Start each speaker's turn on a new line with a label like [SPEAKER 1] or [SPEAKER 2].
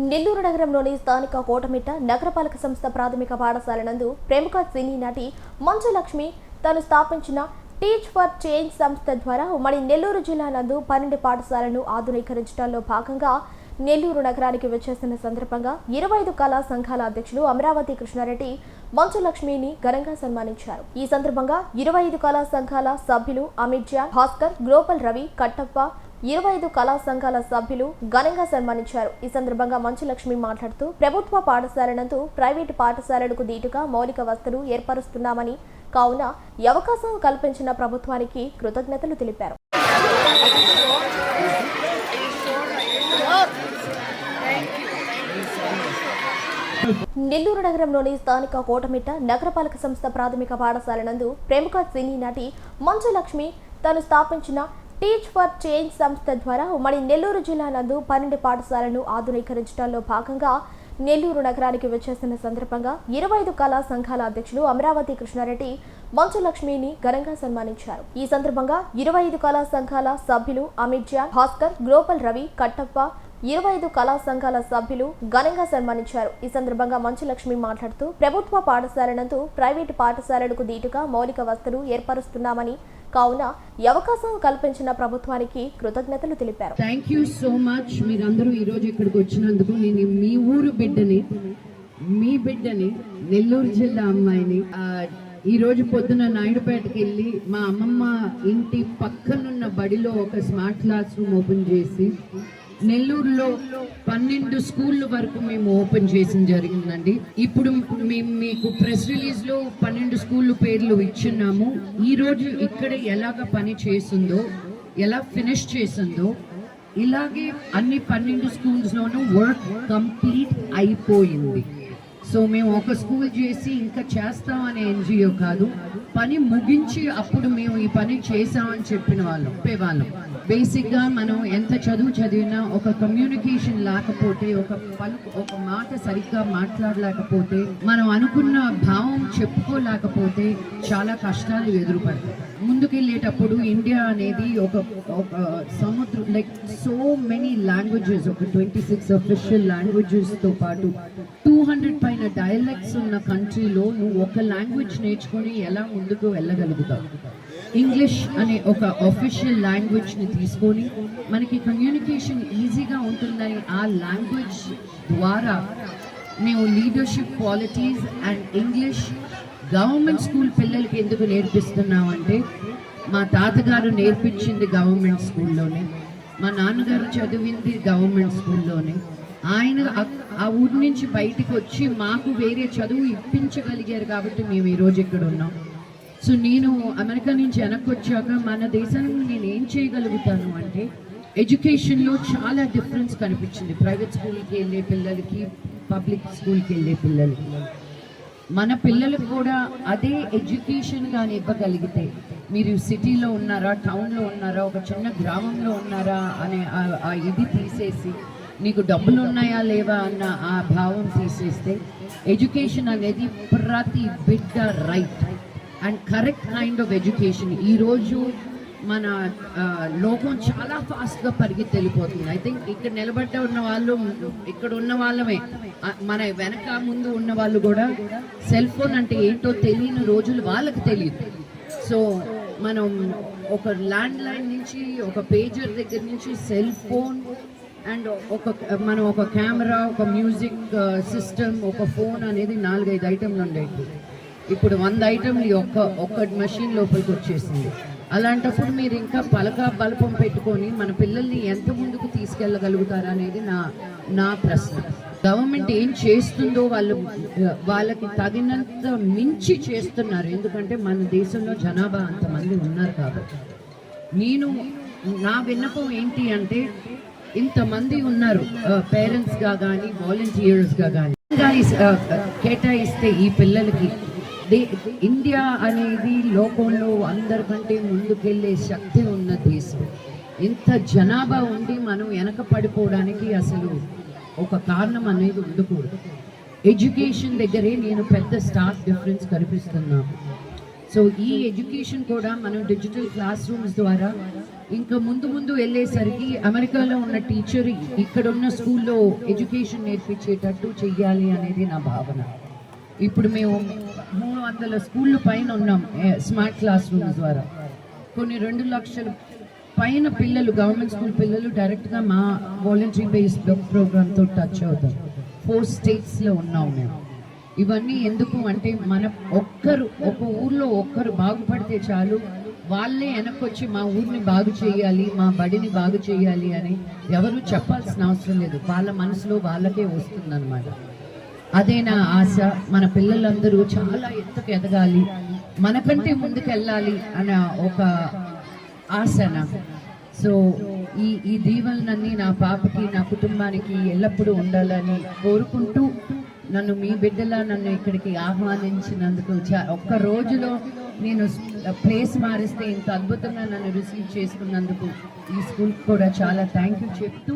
[SPEAKER 1] నెల్లూరు నగరంలోని స్థానిక కోటమిట్ట నగరపాలక సంస్థ ప్రాథమిక పాఠశాల నందు ప్రముఖ సినీ నటి మంచులక్ష్మి తను స్థాపించిన టీచ్ ఫర్ చేంజ్ సంస్థ ద్వారా ఉమ్మడి నెల్లూరు జిల్లా నందు పన్నెండు పాఠశాలను ఆధునీకరించడంలో భాగంగా నెల్లూరు నగరానికి వచ్చేసిన సందర్భంగా ఇరవై ఐదు కళా సంఘాల అధ్యక్షులు అమరావతి కృష్ణారెడ్డి మంచులక్ష్మిని ఘనంగా సన్మానించారు. ఈ సందర్భంగా ఇరవై ఐదు కళా సంఘాల సభ్యులు అమిత్ జాన్ భాస్కర్ గ్లోబల్ రవి కట్టప్ప ఇరవై ఐదు కళా సంఘాల సభ్యులు ఘనంగా సన్మానించారు. ఈ సందర్భంగా మంచులక్ష్మి మాట్లాడుతూ ప్రభుత్వ పాఠశాలనందు ప్రైవేటు పాఠశాలలకు దీటుగా మౌలిక వసతులు ఏర్పరుస్తున్నామని కావున ఈ అవకాశం కల్పించిన ప్రభుత్వానికి కృతజ్ఞతలు తెలిపారు. నెల్లూరు నగరంలోని స్థానిక కోటమిట్ట నగరపాలక సంస్థ ప్రాథమిక పాఠశాల నందు ప్రముఖ సినీ నటి మంచులక్ష్మి తను స్థాపించిన టీచ్ ఫర్ చేంజ్ సంస్థ ద్వారా ఉమ్మడి నెల్లూరు జిల్లా నందు పన్నెండు పాఠశాలను ఆధునీకరించడంలో భాగంగా నెల్లూరు నగరానికి వచ్చేసిన సందర్భంగా ఇరవై ఐదు కళా సంఘాల అధ్యక్షులు అమరావతి కృష్ణారెడ్డి మంచులక్ష్మిని ఘనంగా సన్మానించారు. ఈ సందర్భంగా ఇరవై ఐదు కళా సంఘాల సభ్యులు అమిత్ జా భాస్కర్ గ్లోబల్ రవి కట్టప్ప ఇరవై ఐదు కళా సంఘాల సభ్యులు ఘనంగా సన్మానించారు. ఈ సందర్భంగా మంచులక్ష్మి మాట్లాడుతూ ప్రభుత్వ పాఠశాలనందు ప్రైవేటు పాఠశాలలకు దీటుగా మౌలిక వసతులు ఏర్పరుస్తున్నామని కావున ఈ అవకాశం కల్పించిన ప్రభుత్వానికి కృతజ్ఞతలు తెలిపారు.
[SPEAKER 2] థ్యాంక్ యూ సో మచ్ మీరందరూ ఈరోజు ఇక్కడికి వచ్చినందుకు నేను మీ ఊరు బిడ్డని మీ బిడ్డని నెల్లూరు జిల్లా అమ్మాయిని ఈ రోజు పొద్దున నాయుడుపేటకి వెళ్ళి మా అమ్మమ్మ ఇంటి పక్కనున్న బడిలో ఒక స్మార్ట్ క్లాస్ రూమ్ ఓపెన్ చేసి నెల్లూరులో పన్నెండు స్కూళ్ళ వరకు మేము ఓపెన్ చేసిన జరిగిందండి. ఇప్పుడు మేము మీకు ప్రెస్ రిలీజ్లో పన్నెండు స్కూళ్ళ పేర్లు ఇచ్చున్నాము. ఈ రోజు ఇక్కడ ఎలాగ పని చేసిందో ఎలా ఫినిష్ చేసిందో ఇలాగే అన్ని పన్నెండు స్కూల్స్ లోనూ వర్క్ కంప్లీట్ అయిపోయింది. సో మేము ఒక స్కూల్ చేసి ఇంకా చేస్తాం అనే ఎన్జిఓ కాదు. పని ముగించి అప్పుడు మేము ఈ పని చేసామని చెప్పిన వాళ్ళం చెప్పేవాళ్ళం. బేసిక్గా మనం ఎంత చదువు చదివినా ఒక కమ్యూనికేషన్ లేకపోతే ఒక పలుకు ఒక మాట సరిగ్గా మాట్లాడలేకపోతే మనం అనుకున్న భావం చెప్పుకోలేకపోతే చాలా కష్టాలు ఎదురుపడతాయి. ముందుకెళ్ళేటప్పుడు ఇండియా అనేది ఒక ఒక సముద్రం లైక్ సో మెనీ లాంగ్వేజెస్ ఒక ట్వంటీ సిక్స్ అఫిషియల్ లాంగ్వేజెస్తో పాటు టూ హండ్రెడ్ పైన డైలెక్ట్స్ ఉన్న కంట్రీలో నువ్వు ఒక లాంగ్వేజ్ నేర్చుకొని ఎలా ముందుకు వెళ్ళగలుగుతావు? ఇంగ్లీష్ అనే ఒక అఫీషియల్ లాంగ్వేజ్ని తీసుకొని మనకి కమ్యూనికేషన్ ఈజీగా ఉంటుందని ఆ లాంగ్వేజ్ ద్వారా మేము leadership qualities and English government school పిల్లలకి ఎందుకు నేర్పిస్తున్నామంటే మా తాతగారు నేర్పించింది గవర్నమెంట్ స్కూల్లోనే మా నాన్నగారు చదివింది గవర్నమెంట్ స్కూల్లోనే ఆయన ఆ- ఊరి నుంచి బయటికి వచ్చి మాకు వేరే చదువు ఇప్పించగలిగారు కాబట్టి మేము ఈరోజు ఇక్కడ ఉన్నాం. సో నేను అమెరికా నుంచి వెనక్కి వచ్చాక మన దేశానికి నేను ఏం చేయగలుగుతాను అంటే ఎడ్యుకేషన్లో చాలా డిఫరెన్స్ కనిపించింది. ప్రైవేట్ స్కూల్కి వెళ్ళే పిల్లలకి పబ్లిక్ స్కూల్కి వెళ్ళే పిల్లలకి. మన పిల్లలకు కూడా అదే ఎడ్యుకేషన్ కానీ ఇవ్వగలిగితే మీరు సిటీలో ఉన్నారా టౌన్లో ఉన్నారా ఒక చిన్న గ్రామంలో ఉన్నారా అనే ఇది తీసేసి నీకు డబ్బులు ఉన్నాయా లేవా అన్న ఆ భావం తీసేస్తే ఎడ్యుకేషన్ అనేది ప్రతి బిడ్డ right. And correct kind of education. ఈరోజు మన లోకం చాలా ఫాస్ట్గా పరిగెత్తి వెళ్ళిపోతుంది ఐ థింక్ ఇక్కడ నిలబడ్డ ఉన్న వాళ్ళు ఇక్కడ ఉన్న వాళ్ళమే. మన వెనక ముందు ఉన్న వాళ్ళు కూడా సెల్ ఫోన్ అంటే ఏంటో తెలియని రోజులు వాళ్ళకి తెలియదు. సో మనం ఒక ల్యాండ్ లైన్ నుంచి ఒక పేజర్ దగ్గర నుంచి సెల్ ఫోన్ అండ్ ఒక మనం ఒక కెమెరా ఒక మ్యూజిక్ సిస్టమ్ ఒక ఫోన్ అనేది నాలుగైదు ఐటెంలు ఉండేవి ఇప్పుడు వంద ఐటెంలు ఒక్క ఒక్క మెషిన్ లోపలికి వచ్చేసింది. అలాంటప్పుడు మీరు ఇంకా పలక బలపం పెట్టుకొని మన పిల్లల్ని ఎంత ముందుకు తీసుకెళ్ళగలుగుతారు అనేది నా నా ప్రశ్న. గవర్నమెంట్ ఏం చేస్తుందో వాళ్ళు వాళ్ళకి తగినంత మించి చేస్తున్నారు. ఎందుకంటే మన దేశంలో జనాభా అంతమంది ఉన్నారు కాబట్టి. నేను నా విన్నపం ఏంటి అంటే ఇంతమంది ఉన్నారు పేరెంట్స్గా కానీ వాలంటీర్స్గా కానీ కేటాయిస్తే ఈ పిల్లలకి. ఇండియా అనేది లోకంలో అందరికంటే ముందుకెళ్ళే శక్తి ఉన్న దేశం. ఇంత జనాభా ఉండి మనం వెనక పడిపోవడానికి అసలు ఒక కారణం అనేది ఉండకూడదు. ఎడ్యుకేషన్ దగ్గరే నేను పెద్ద స్టార్క్ డిఫరెన్స్ కనిపిస్తున్నాను సో ఈ ఎడ్యుకేషన్ కూడా మనం డిజిటల్ క్లాస్ రూమ్స్ ద్వారా ఇంకా ముందు ముందు వెళ్ళేసరికి అమెరికాలో ఉన్న టీచర్ ఇక్కడ ఉన్న స్కూల్లో ఎడ్యుకేషన్ నేర్పించేటట్టు చెయ్యాలి అనేది నా భావన. ఇప్పుడు మేము మూడు వందల స్కూళ్ళు పైన ఉన్నాం స్మార్ట్ క్లాస్ రూమ్స్ ద్వారా. కొన్ని రెండు లక్షల పైన పిల్లలు గవర్నమెంట్ స్కూల్ పిల్లలు డైరెక్ట్గా మా వాలంటరీ బేస్డ్ ప్రోగ్రామ్తో టచ్ అవుతాం. ఫోర్ స్టేట్స్లో ఉన్నాం మేము. ఇవన్నీ ఎందుకు అంటే మన ఒక్కరు ఒక ఊర్లో ఒక్కరు బాగుపడితే చాలు వాళ్ళే వెనక్కొచ్చి మా ఊరిని బాగు చేయాలి మా బడిని బాగు చేయాలి అని ఎవరు చెప్పాల్సిన అవసరం లేదు. వాళ్ళ మనసులో వాళ్ళకే వస్తుందన్నమాట. అదే నా ఆశ. మన పిల్లలందరూ చాలా ఎత్తుకు ఎదగాలి మనకంటే ముందుకు వెళ్ళాలి అన్న ఒక ఆశ నాకు. సో ఈ ఈ దీవెనలన్నీ నా పాపకి నా కుటుంబానికి ఎల్లప్పుడూ ఉండాలని కోరుకుంటూ నన్ను మీ బిడ్డలా నన్ను ఇక్కడికి ఆహ్వానించినందుకు చా- ఒక్క రోజులో నేను ప్లేస్ మారిస్తే ఇంత అద్భుతంగా నన్ను రిసీవ్ చేసుకున్నందుకు ఈ స్కూల్కి కూడా చాలా థ్యాంక్ యూ చెప్తూ